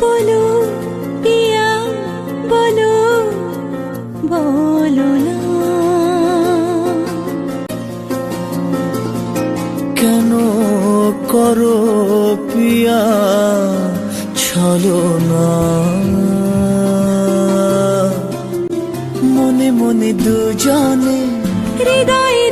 বলো পিয়া বলো বলো না। কেন করো পিয়া ছলো না। মনে মনে দুজনে হৃদয়ের